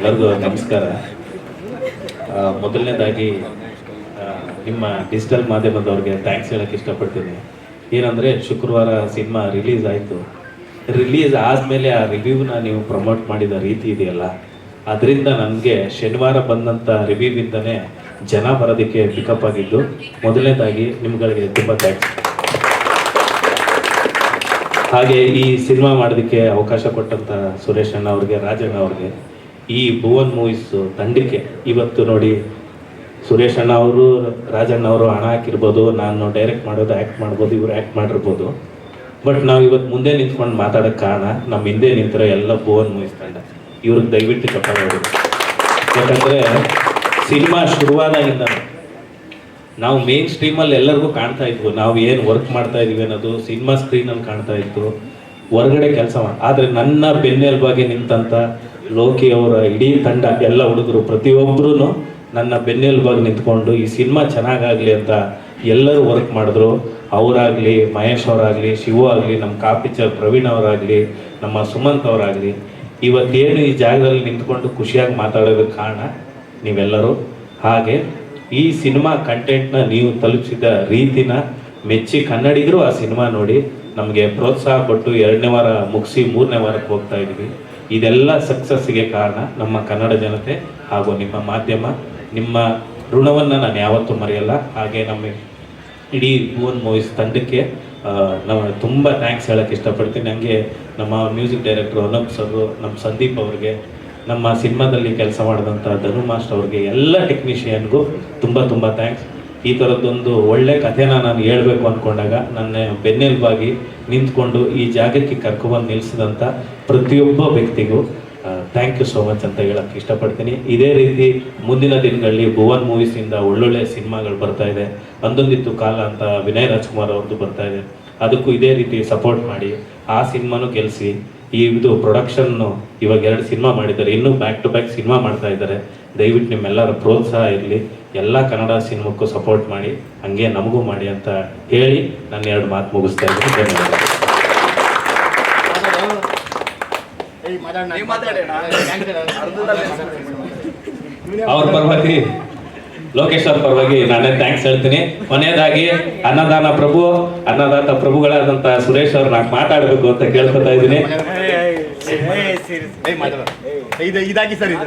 ಎಲ್ಲರಿಗೂ ನಮಸ್ಕಾರ. ಮೊದಲನೇದಾಗಿ ನಿಮ್ಮ ಡಿಜಿಟಲ್ ಮಾಧ್ಯಮದವ್ರಿಗೆ ಥ್ಯಾಂಕ್ಸ್ ಹೇಳಕ್ಕೆ ಇಷ್ಟಪಡ್ತೀನಿ. ಏನಂದರೆ, ಶುಕ್ರವಾರ ಸಿನಿಮಾ ರಿಲೀಸ್ ಆಯಿತು. ರಿಲೀಸ್ ಆದಮೇಲೆ ಆ ರಿವ್ಯೂನ ನೀವು ಪ್ರಮೋಟ್ ಮಾಡಿದ ರೀತಿ ಇದೆಯಲ್ಲ, ಅದರಿಂದ ನನಗೆ ಶನಿವಾರ ಬಂದಂಥ ರಿವ್ಯೂವಿಂದನೇ ಜನ ಬರೋದಕ್ಕೆ ಪಿಕಪ್ ಆಗಿದ್ದು, ಮೊದಲನೇದಾಗಿ ನಿಮ್ಗಳಿಗೆ ತುಂಬ ಥ್ಯಾಂಕ್ಸ್ ಹಾಗೆ ಈ ಸಿನಿಮಾ ಮಾಡೋದಕ್ಕೆ ಅವಕಾಶ ಕೊಟ್ಟಂತ ಸುರೇಶ್ ಅಣ್ಣ ಅವ್ರಿಗೆ ರಾಜಣ್ಣ ಅವ್ರಿಗೆ ಈ ಭುವನ್ ಮೂವೀಸ್ ತಂಡಕ್ಕೆ ಇವತ್ತು ನೋಡಿ ಸುರೇಶ್ ಅಣ್ಣ ಅವರು, ರಾಜಣ್ಣ ಅವರು ಹಣ ಹಾಕಿರ್ಬೋದು, ನಾನು ಡೈರೆಕ್ಟ್ ಮಾಡೋದು ಆ್ಯಕ್ಟ್ ಮಾಡ್ಬೋದು, ಇವರು ಆ್ಯಕ್ಟ್ ಮಾಡಿರ್ಬೋದು. ಬಟ್ ನಾವು ಇವತ್ತು ಮುಂದೆ ನಿಂತ್ಕೊಂಡು ಮಾತಾಡೋಕ್ಕೆ ಕಾರಣ ನಮ್ಮ ಹಿಂದೆ ನಿಂತಿರೋ ಎಲ್ಲ ಭುವನ್ ಮೂವೀಸ್ ತಂಡ. ಇವ್ರಿಗೆ ದಯವಿಟ್ಟು ಚಪ್ಪಾಳೆ ಯಾಕಂದರೆ ಸಿನಿಮಾ ಶುರುವಾದಾಗಿಂದ ನಾವು ಮೇನ್ ಸ್ಟ್ರೀಮಲ್ಲಿ ಎಲ್ಲರಿಗೂ ಕಾಣ್ತಾ ಇದ್ವು. ನಾವು ಏನು ವರ್ಕ್ ಮಾಡ್ತಾ ಇದೀವಿ ಅನ್ನೋದು, ಸಿನಿಮಾ ಸ್ಕ್ರೀನಲ್ಲಿ ಕಾಣ್ತಾ ಇತ್ತು. ಹೊರಗಡೆ ಕೆಲಸ ಮಾಡಿ ಆದರೆ ನನ್ನ ಬೆನ್ನೆಲುಬಾಗಿ ನಿಂತಂತ ಲೋಕಿ ಅವರ ಇಡೀ ತಂಡ, ಎಲ್ಲ ಹುಡುಗರು ಪ್ರತಿಯೊಬ್ಬರೂ ನನ್ನ ಬೆನ್ನೆಲುಬಾಗಿ ನಿಂತ್ಕೊಂಡು ಈ ಸಿನಿಮಾ ಚೆನ್ನಾಗಾಗಲಿ ಅಂತ ಎಲ್ಲರೂ ವರ್ಕ್ ಮಾಡಿದ್ರು. ಅವರಾಗಲಿ, ಮಹೇಶ್ ಅವರಾಗಲಿ, ಶಿವು ಆಗಲಿ, ನಮ್ಮ ಕಾಪಿಚರ್ ಪ್ರವೀಣ್ ಅವರಾಗಲಿ, ನಮ್ಮ ಸುಮಂತ್ ಅವರಾಗಲಿ, ಇವತ್ತೇನು ಈ ಜಾಗದಲ್ಲಿ ನಿಂತ್ಕೊಂಡು ಖುಷಿಯಾಗಿ ಮಾತಾಡೋದಕ್ಕೆ ಕಾರಣ ನೀವೆಲ್ಲರೂ. ಹಾಗೆ ಈ ಸಿನಿಮಾ ಕಂಟೆಂಟ್ನ ನೀವು ತಲುಪಿಸಿದ ರೀತಿನ ಮೆಚ್ಚಿ ಕನ್ನಡಿಗರು ಆ ಸಿನಿಮಾ ನೋಡಿ ನಮಗೆ ಪ್ರೋತ್ಸಾಹ ಕೊಟ್ಟು ಎರಡನೇ ವಾರ ಮುಗಿಸಿ ಮೂರನೇ ವಾರಕ್ಕೆ ಹೋಗ್ತಾ ಇದ್ವಿ ಇದೆಲ್ಲ ಸಕ್ಸಸ್ಗೆ ಕಾರಣ ನಮ್ಮ ಕನ್ನಡ ಜನತೆ ಹಾಗೂ ನಿಮ್ಮ ಮಾಧ್ಯಮ. ನಿಮ್ಮ ಋಣವನ್ನು ನಾನು ಯಾವತ್ತೂ ಮರೆಯಲ್ಲ. ಹಾಗೆ ನಮ್ಮ ಇಡೀ ಭುವನ್ ಮೂವೀಸ್ ತಂಡಕ್ಕೆ ನಾವು ತುಂಬ ಥ್ಯಾಂಕ್ಸ್ ಹೇಳೋಕ್ಕೆ ಇಷ್ಟಪಡ್ತೀನಿ. ನನಗೆ ನಮ್ಮ ಮ್ಯೂಸಿಕ್ ಡೈರೆಕ್ಟರ್ ಅನಪ್ ಸರ್, ನಮ್ಮ ಸಂದೀಪ್ ಅವ್ರಿಗೆ, ನಮ್ಮ ಸಿನಿಮಾದಲ್ಲಿ ಕೆಲಸ ಮಾಡಿದಂಥ ಧನು ಮಾಸ್ಟರ್ ಅವ್ರಿಗೆ, ಎಲ್ಲ ಟೆಕ್ನಿಷಿಯನ್ಗೂ ತುಂಬ ತುಂಬ ಥ್ಯಾಂಕ್ಸ್ ಈ ಥರದ್ದೊಂದು ಒಳ್ಳೆ ಕಥೆನ ನಾನು ಹೇಳಬೇಕು ಅಂದ್ಕೊಂಡಾಗ ನನ್ನ ಬೆನ್ನೆಲುಬಾಗಿ ನಿಂತ್ಕೊಂಡು ಈ ಜಾಗಕ್ಕೆ ಕರ್ಕೊಬಂದು ನಿಲ್ಲಿಸಿದಂಥ ಪ್ರತಿಯೊಬ್ಬ ವ್ಯಕ್ತಿಗೂ ಥ್ಯಾಂಕ್ ಯು ಸೋ ಮಚ್ ಅಂತ ಹೇಳಕ್ಕೆ ಇಷ್ಟಪಡ್ತೀನಿ. ಇದೇ ರೀತಿ ಮುಂದಿನ ದಿನಗಳಲ್ಲಿ ಭುವನ್ ಮೂವೀಸಿಂದ ಒಳ್ಳೊಳ್ಳೆ ಸಿನಿಮಾಗಳು ಬರ್ತಾ ಇದೆ. ಅಂದೊಂದಿತ್ತು ಕಾಲ ಅಂತ ವಿನಯ್ ರಾಜ್ಕುಮಾರ್ ಅವ್ರದ್ದು ಬರ್ತಾ ಇದೆ. ಅದಕ್ಕೂ ಇದೇ ರೀತಿ ಸಪೋರ್ಟ್ ಮಾಡಿ, ಆ ಸಿನಿಮಾನು ಗೆಲ್ಲಿಸಿ ಈ ಇದು ಪ್ರೊಡಕ್ಷನ್ನು ಇವಾಗ ಎರಡು ಸಿನಿಮಾ ಮಾಡಿದ್ದಾರೆ. ಇನ್ನೂ ಬ್ಯಾಕ್ ಟು ಬ್ಯಾಕ್ ಸಿನಿಮಾ ಮಾಡ್ತಾ ಇದ್ದಾರೆ. ದಯವಿಟ್ಟು ನಿಮ್ಮೆಲ್ಲರ ಪ್ರೋತ್ಸಾಹ ಇರಲಿ. ಎಲ್ಲ ಕನ್ನಡ ಸಿನಿಮಾಕ್ಕೂ ಸಪೋರ್ಟ್ ಮಾಡಿ ಹಂಗೆ ನಮಗೂ ಮಾಡಿ ಅಂತ ಹೇಳಿ ನನ್ನ ಎರಡು ಮಾತು ಮುಗಿಸ್ತಾ ಇದ್ದೀನಿ. ಧನ್ಯವಾದ ಅವ್ರ ಪರವಾಗಿ ಲೋಕೇಶ್ ಅವ್ರ ಪರವಾಗಿ ನಾನೇ ಥ್ಯಾಂಕ್ಸ್ ಹೇಳ್ತೀನಿ. ಕೊನೆಯದಾಗಿ ಅನ್ನದಾನ ಪ್ರಭು ಅನ್ನದಾತ ಪ್ರಭುಗಳಾದಂತ ಸುರೇಶ್ ಅವ್ರು ನಾನು ಮಾತಾಡಬೇಕು ಅಂತ ಕೇಳ್ಕೊತಾ ಇದ್ದೀನಿ. ಇದು ಇದಾಗಿ ಸರ್ ಇದು.